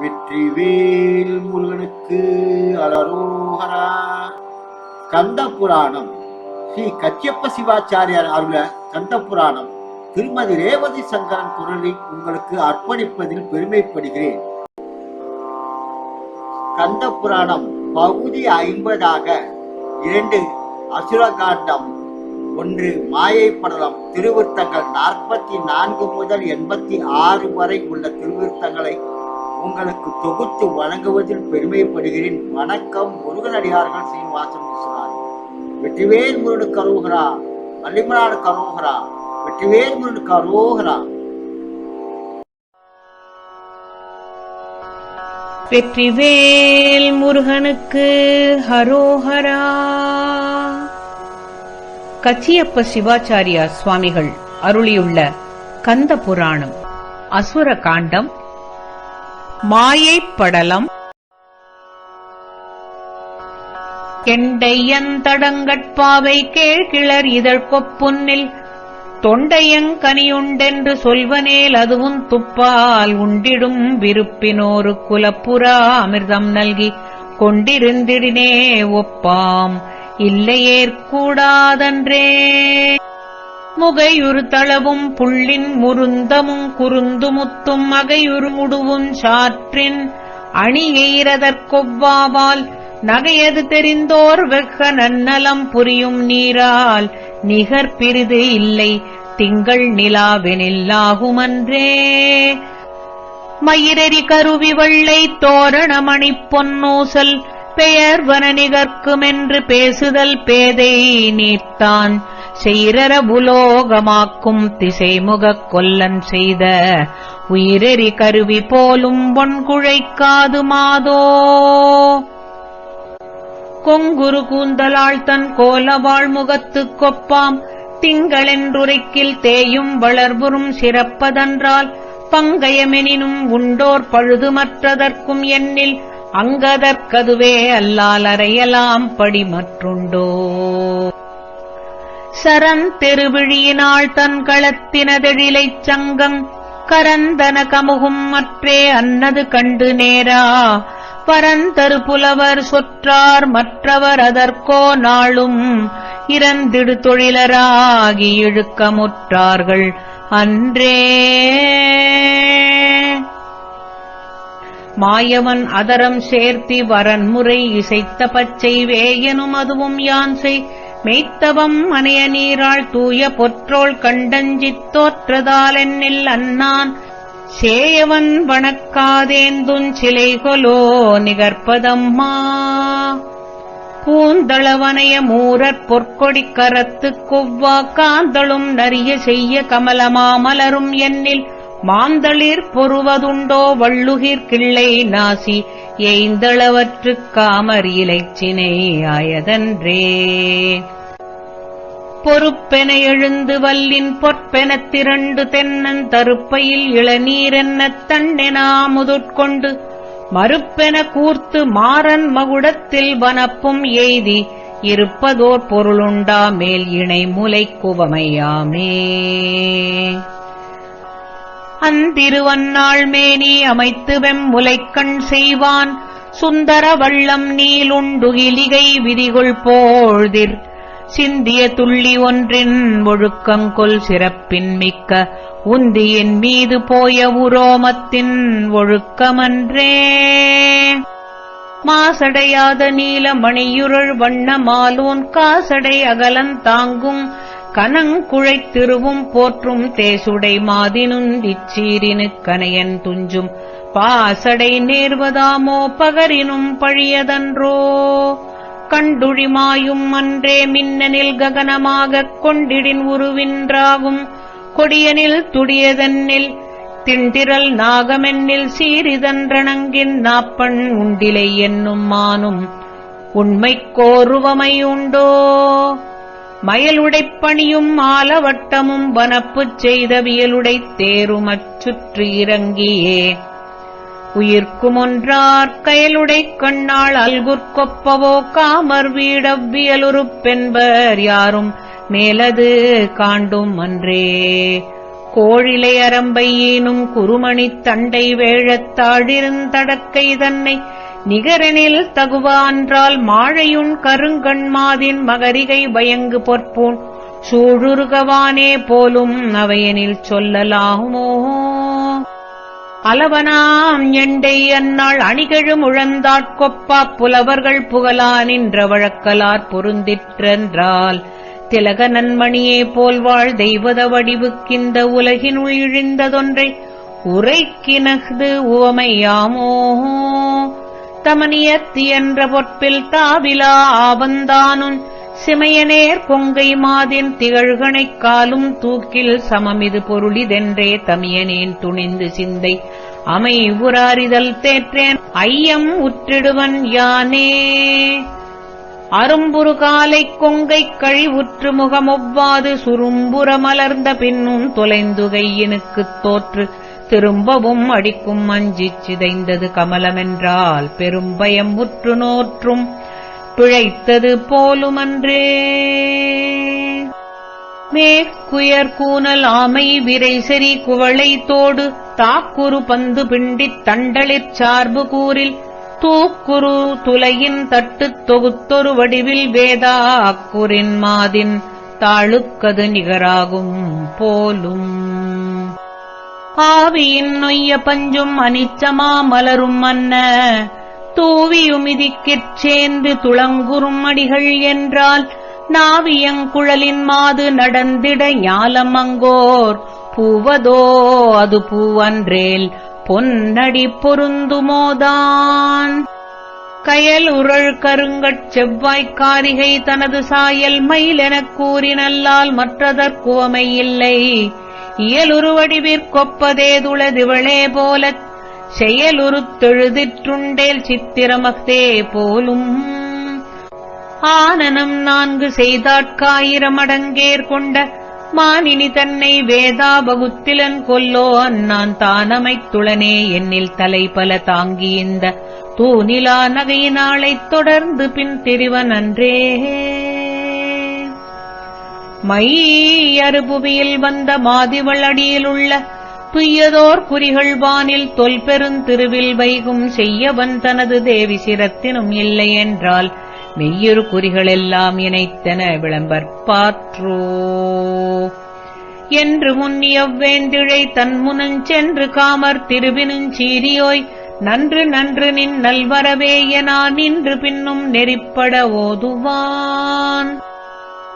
வெற்றிவேல் முருகனுக்கு அலரோகரா. கந்த புராணம் ஸ்ரீ கச்சியப்ப சிவாச்சாரியார் அருள கந்த புராணம் திருமதி ரேவதி சங்கரன் குரலை உங்களுக்கு அர்ப்பணிப்பதில் பெருமைப்படுகிறேன். கந்த புராணம் பகுதி ஐம்பதாக. இரண்டு அசுரகாண்டம். ஒன்று மாயை படலம் திருவிருத்தங்கள் நாற்பத்தி நான்கு முதல் எண்பத்தி ஆறு வரை உள்ள திருவிருத்தங்களை உங்களுக்கு தொகுத்து வழங்குவதில் பெருமைப்படுகிறேன். வணக்கம் முருகனடியார்கள் சீனிவாசன் விஸ்வநாதன் வெற்றிவேல் முருடு கருவுகிறா வள்ளிமலாடு கருவுகிறா வெற்றிவேல் முருடு கருவுகிறா வெற்றிவேல் முருகனுக்கு ஹரோஹரா கச்சியப்ப சிவாச்சாரியா சுவாமிகள் அருளியுள்ள கந்த புராணம் அசுர காண்டம் மாயைப் படலம் கெண்டையந்தடங்கட்பாவை கேழ்கிளர் இதழ் கொப்புன்னில் தொண்டையங்கனியுண்டென்று சொல்வனேல் அதுவும் துப்பால் உண்டிடும் விருப்பினோரு குலப்புறா அமிர்தம் நல்கி கொண்டிருந்திடினே ஒப்பாம். இல்லையேற்கூடாதன்றே. முகையுறு தளவும் புள்ளின் முருந்தமும் குறுந்துமுத்தும் அகையுறு முடுவும் சாற்றின் அணியெய்ரதற்கொவ்வாவால் நகையது தெரிந்தோர் வெக்க நன்னலம் புரியும் நீரால் நிகர் பிரிது இல்லை திங்கள் நிலாவெனில்லாகுமன்றே மயிரெறி கருவி வெள்ளை தோரணமணி பொன்னூசல் பெயர்வன நிகர்க்குமென்று பேசுதல் பேதை நீத்தான் செய்ரர புலோகமாக்கும் திசைமுகக் கொல்லன் செய்த உயிரெறி கருவி போலும் பொன்குழைக்காது மாதோ. கொங்குரு கூந்தலாள் தன் கோலவாழ் முகத்துக் கொப்பாம். திங்களென்றுரைக்கில் தேயும் வளர்புறும் சிறப்பதன்றால் பங்கயமெனினும் உண்டோர் பழுதுமற்றதற்கும் எண்ணில் அங்கதற்கதுவே அல்லால் அறையலாம் படி மற்றுண்டோ சரன் தெருவிழியினாள் தன் களத்தினதெழிலைச் சங்கம் கரந்தன கமுகும் மற்றே அன்னது கண்டு நேரா. பரந்தரு புலவர் சொற்றார் மற்றவர் அதற்கோ நாளும் இறந்திடு தொழிலராகி இழுக்கமுற்றார்கள் அன்றே. மாயவன் அதரம் சேர்த்தி வரன்முறை இசைத்த பச்சை வேயனும் அதுவும் யான் செய் மெய்த்தவம் அணைய நீராள் தூய பொற்றோள் கண்டஞ்சித் தோற்றதாலென்னில் அன்னான். சேயவன் வணக்காதேந்துஞ் சிலைகொலோ நிகர்ப்பதம்மா. பூந்தளவனைய மூரற் பொற்கொடிக் கரத்துக் கொவ்வா காந்தளும் நரிய செய்ய கமலமாமலரும் என்னில். மாந்தளிர் பொறுவதுண்டோ வள்ளுகிர் கிள்ளை நாசி. எய்ந்தளவற்றுக் காமர் இலைச்சினை ஆயதன்றே. பொறுப்பென எழுந்து வல்லின் பொற்பெனத் திரண்டு தென்னன் தருப்பையில் இளநீரென்னத் தண்ணெனாமுதொட்கொண்டு மறுப்பென கூர்த்து மாறன் மகுடத்தில் வனப்பும் எய்தி இருப்பதோர் பொருளுண்டா மேல் இணை முலை குவமையாமே. அந்திருவன்னாள் மேனி அமைத்து வெம்முலைக்கண் செய்வான் சுந்தர வள்ளம் நீலுண்டுகிலிகை விதிகுள் போழ்திர் சிந்திய துள்ளி ஒன்றின் ஒழுக்கங்கொல் சிறப்பின் மிக்க. உந்தியின் மீது போய உரோமத்தின் ஒழுக்கமன்றே. மாசடையாத நீல மணியுருள் வண்ண மாலோன் காசடை அகலன் தாங்கும். கனங்குழைத் திருவும் போற்றும் தேசுடை மாதினுந்திச்சீரினு கனையன் துஞ்சும். பாசடை நேர்வதாமோ பகரினும் பழியதன்றோ. கண்டுழிமாயும் அன்றே மின்னனில் ககனமாகக் கொண்டிடின் உருவின்றாகும். கொடியனில் துடியதன்னில் திண்டிரல் நாகமென்னில் சீரிதன்றணங்கின் நாப்பண் உண்டிலை என்னும் மானும். உண்மைக் உண்டோ மயலுடைப்பணியும் ஆலவட்டமும் வனப்புச் செய்த வியலுடைத் தேருமச் இறங்கியே. உயிர்க்குமொன்றார் கயலுடைக் கண்ணாள் அல்குற்கொப்பவோ காமர் வீடவ்வியலுறுப்பென்பர் யாரும் மேலது காண்டும் அன்றே. கோழிலை அரம்பையீனும் குருமணித் தண்டை வேழத்தாழிருந்தடக்கை தன்னை நிகரனில் தகுவான்றால் மாழையுண் கருங்கண்மாதின் மகரிகை பயங்கு பொற்பூன் சூழுருகவானே போலும் அவையனில் சொல்லலாகுமோ? அலவனாம் எண்டை அந்நாள் அணிகழும் உழந்தாட்கொப்பா புலவர்கள் புகழா நின்ற வழக்கலார் பொருந்திற்றென்றால் திலக நன்மணியே போல் வாழ் தெய்வத வடிவுக்கிந்த உலகினுள் இழிந்ததொன்றை உரைக்கினது உவமையாமோ? தமனியத்தி என்ற பொற்பில் தாவிலா ஆவந்தானுன் சிமையனேர் பொங்கை மாதின் திகழ்கணைக் காலும் தூக்கில் சமமிது பொருளிதென்றே தமியனேன் துணிந்து சிந்தை. அமை உராரிதல் தேற்றேன் ஐயம் உற்றிடுவன் யானே. அரும்புரு காலைக் கொங்கைக் கழிவுற்று முகமொவ்வாது சுரும்புற மலர்ந்த பின்னும் தொலைந்துகையினுக்குத் தோற்று. திரும்பவும் அடிக்கும் அஞ்சிச் சிதைந்தது கமலமென்றால் பெரும்பயம் உற்று நோற்றும். பிழைத்தது போலுமன்றே. மேற்குயர் கூனல் ஆமை விரைசெறி குவளை தோடு தாக்குரு பந்து பிண்டித் தண்டளிற் சார்பு கூறில் தூக்குரு துலையின் தட்டுத் தொகுத்தொரு வடிவில் வேதா அக்குரின் மாதின் தாழுக்கது நிகராகும் போலும். ஆவியின் நொய்ய பஞ்சும் அனிச்சமா மலரும் மன்ன தூவியுமிதிக்கிற் சேர்ந்து துளங்குறும் அடிகள் என்றால் நாவியங்குழலின் மாது நடந்திட ஞாலமங்கோர் பூவதோ அது பூவன்றேல் பொன்னடி பொருந்துமோதான். கயல் உரள் கருங்கட் செவ்வாய்க்காரிகை தனது சாயல் மயில் எனக் கூறினல்லால் மற்றதற்குவமை இல்லை இயலுருவடிவிற்கொப்பதேதுளதிவளே போலச் செயலுருத்தெழுதிற்றுண்டேல் சித்திரமக்தே போலும். ஆனனம் நான்கு செய்தாட்காயிரம் கொண்ட மானினி தன்னை வேதா பகுத்திலன் கொல்லோ அந்நான் தானமைத்துளனே என்னில் தலை பல தாங்கி இந்த தூணிலா நகையினாளைத் தொடர்ந்து பின் திரிவன் அன்றே. மையறுபுவியில் வந்த மாதிவள் அடியிலுள்ள துய்யதோர் குறிகள் வானில் தொல்பெருந்திருவில் வைகும் செய்யவன் தனது தேவி சிரத்தினும் இல்லை என்றால் மெய்யொரு குறிகளெல்லாம் இணைத்தன விளம்பற்பாற்றோ என்று முன்னியவ்வேந்திழை தன்முனஞ் சென்று காமர் திருவினுஞ் சீரியோய் நன்று நன்று நின் நல்வரவேயனா நின்று பின்னும் நெறிப்பட ஓதுவான்.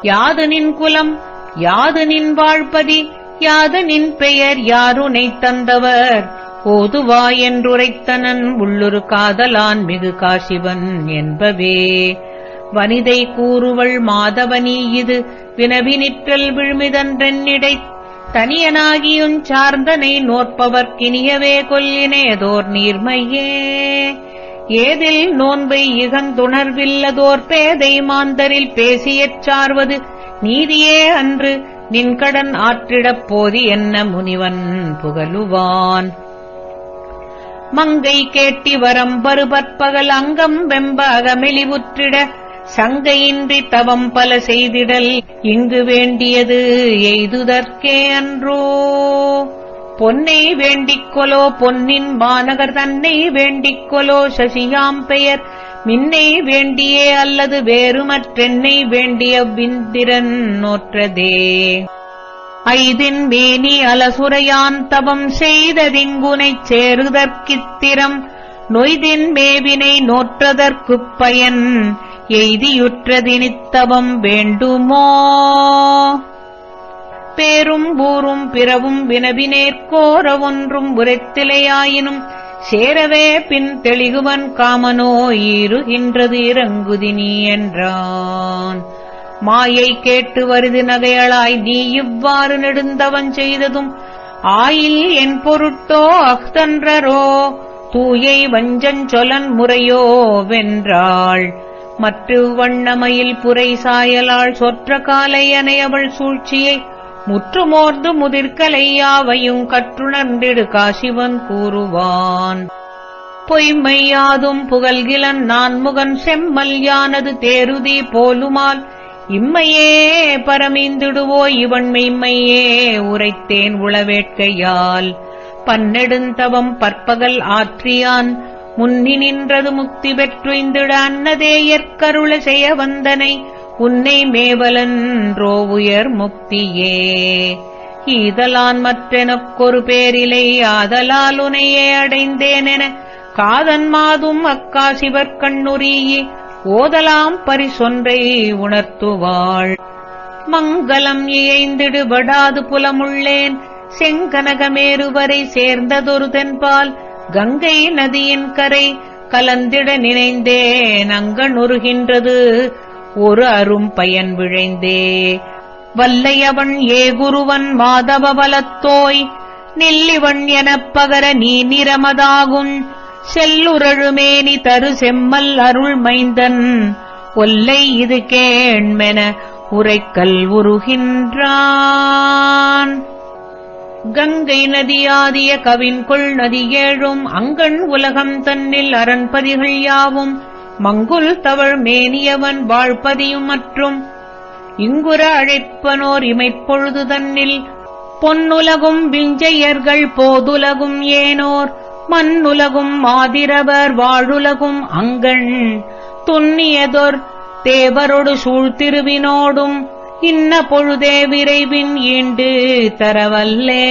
யாது நின் குலம் யாது நின் வாழ்பதி யாது நின் பெயர் யாருனைத் தந்தவர்? போதுவா என்றுரைத்தனன் உள்ளொரு காதலான் மிகு காசிவன் என்பவே. வனிதை கூறுவள் மாதவனி இது வினவி நிற்றல் விழுமிதன்றென்னிடை தனியனாகியுஞ் சார்ந்தனை நோற்பவர்க்கினியவே கொல்லினேதோர் நீர்மையே. ஏதில் நோன்பை இகந்துணர்வில்லதோர் பேதை மாந்தரில் பேசியச் சார்வது நீதியே அன்று நின்கடன் ஆற்றிடப் போதி என்ன முனிவன் புகழுவான். மங்கை கேட்டி வரம் பருபற்பகல் அங்கம் வெம்ப அகமெளிவுற்றிட சங்கையின்றி தவம் பல செய்திடல் இங்கு வேண்டியது எய்துதற்கே அன்றோ. பொன்னை வேண்டிக்கொலோ பொன்னின் மாநகர் தன்னை வேண்டிக்கொலோ சசியாம் பெயர் மின்னை வேண்டியே அல்லது வேறுமற்றென்னை வேண்டிய விந்திரன் நோற்றதே. ஐதின் மேனி அலசுரையான் தவம் செய்ததிங்குனைச் சேருதற்கித்திரம் நொய்தின் மேவினை நோற்றதற்குப் பயன் எய்தியுற்றதினித்தவம் வேண்டுமோ? பேரும் பூரும் பிறவும் வினவினேற்கோர ஒன்றும் உரைத்திலையாயினும் சேரவே பின் தெளிகுவன் காமனோ ஈருகின்றது இறங்குதினி என்றான். மாயை கேட்டு வருது நகையளாய் நீ இவ்வாறு நெடுந்தவன் செய்ததும் ஆயில் என் பொருட்டோ அஃதன்றரோ தூயை வஞ்சஞ்சொலன் முறையோ வென்றாள். மற்று வண்ணமயில் புரை சாயலாள் சொற்ற காலை அணையவள் சூழ்ச்சியை முற்றுமோர்ந்து முதிர்கலை யாவையும் கற்றுணர்ந்திடு காசிவன் கூறுவான். பொய்மையாதும் புகழ்கிலன் நான் முகன் செம்மல் யானது தேருதி போலுமால். இம்மையே பரமிந்திடுவோ இவன் மெய்மையே உரைத்தேன் உளவேட்கையால். பன்னெடுந்தவம் பற்பகல் ஆற்றியான். முன்னி நின்றது முக்தி பெற்றுய்ந்திட அன்னதேயற்கருள செய்ய வந்தனை. உன்னை மேவலன்றோ உயர் முக்தியே. ஈதலான் மற்றெனக்கொரு பேரிலை ஆதலால் உனையே அடைந்தேனென காதன் மாதும் அக்கா சிவர் கண்ணுரியே ஓதலாம் பரிசொன்றை உணர்த்துவாள். மங்களம் இயைந்திடுபடாது புலமுள்ளேன். செங்கனகமேருவரை சேர்ந்ததொரு தென்பால். கங்கை நதியின் கரை கலந்திட நினைந்தேன் அங்கனுருகின்றது. ஒரு அரும் பயன் விழைந்தே. வல்லையவன் ஏகுருவன் மாதவ வலத்தோய் நெல்லிவன் எனப் பகர நீ நிறமதாகும் செல்லுரழுமேனி தரு செம்மல் அருள் மைந்தன். ஒல்லை இது கேண்மென உரைக்கல் உருகின்றான். கங்கை நதியாதிய கவின்கொள் நதி ஏழும் அங்கண் உலகம் தன்னில் அரண்பதிகள் யாவும். மங்குல் தவழ் மேனியவன் வாழ்பதியும் மற்றும் இங்குற அழைப்பனோர் இமைப்பொழுது தன்னில் பொன்னுலகும் விஞ்சையர்கள் போதுலகும் ஏனோர் மண்ணுலகும் மாதிரவர் வாழுலகும் அங்கண் துன்னியதொர் தேவரொடு சூழ்த்திருவினோடும் இன்ன பொழுதே விரைவின் ஈண்டு தரவல்லே.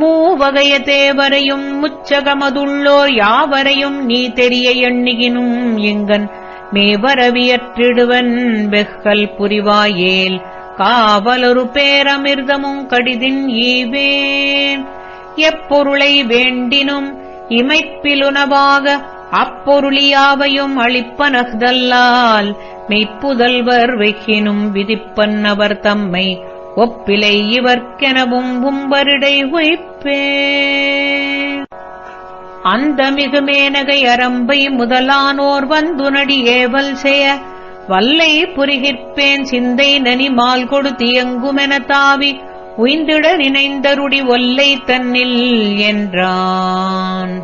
மூவகைய தேவரையும் முச்சகமதுள்ளோர் யாவரையும் நீ தெரிய எண்ணுகினும் எங்கன் மேவரவியற்றிடுவன் வெஹ்கல் புரிவாயேல். காவலொரு பேரமிர்தமும் கடிதின் ஈவேன். எப்பொருளை வேண்டினும் இமைப்பிலுணவாக அப்பொருளியாவையும் அளிப்பனகதல்லால் மெய்ப்புதல்வர் வெகினும் விதிப்பன் அவர் தம்மை ஒப்பிலை இவர்க்கெனவும் உம்பரிடை உயிப்பே அந்த மிகு மேனகை அரம்பை முதலானோர் வந்துனடி ஏவல் செய்ய வல்லை புரிகிற்பேன் சிந்தை நனி மால் கொடு தியங்குமென தாவி உய்ந்திட நினைந்தருடி ஒல்லை தன்னில் என்றான்.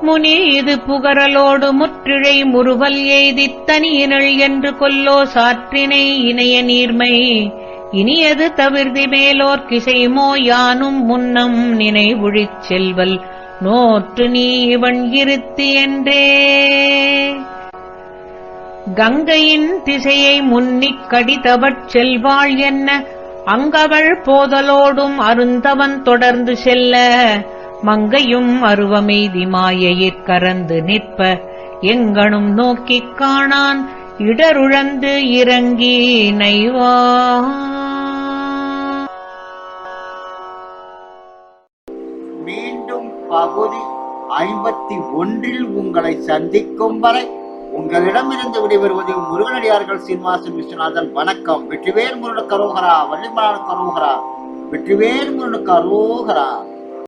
முனி இது புகரலோடு முற்றிழை முறுவல் எய்தித் தனியினள் என்று கொல்லோ சாற்றினை இணைய நீர்மை. இனியது தவிர்தி மேலோர் கிசைமோ யானும் முன்னம் நினைவுழிச் செல்வல். நோற்று நீ இவன் இருத்து என்றே. கங்கையின் திசையை முன்னிக் கடிதவற் செல்வாள் என்ன? அங்கவள் போதலோடும் அருந்தவன் தொடர்ந்து செல்ல. மங்கையும் அருவமெய்தி மாயையிற் கறந்து நிற்ப. எங்கனும் நோக்கிக் காணான். இடருழந்து இறங்கி நைவா பகுதி ஐம்பத்தி ஒன்றில் உங்களை சந்திக்கும் வரை உங்களிடமிருந்து விடைபெறுவது முருகனடியார்கள் சீனிவாசன் விஸ்வநாதன். வணக்கம். வெற்றிவேல் முருகனுக்கு அரோகரா. வள்ளிமலானுக்கு அரோகரா. வெற்றிவேல் முருகனுக்கு அரோகரா.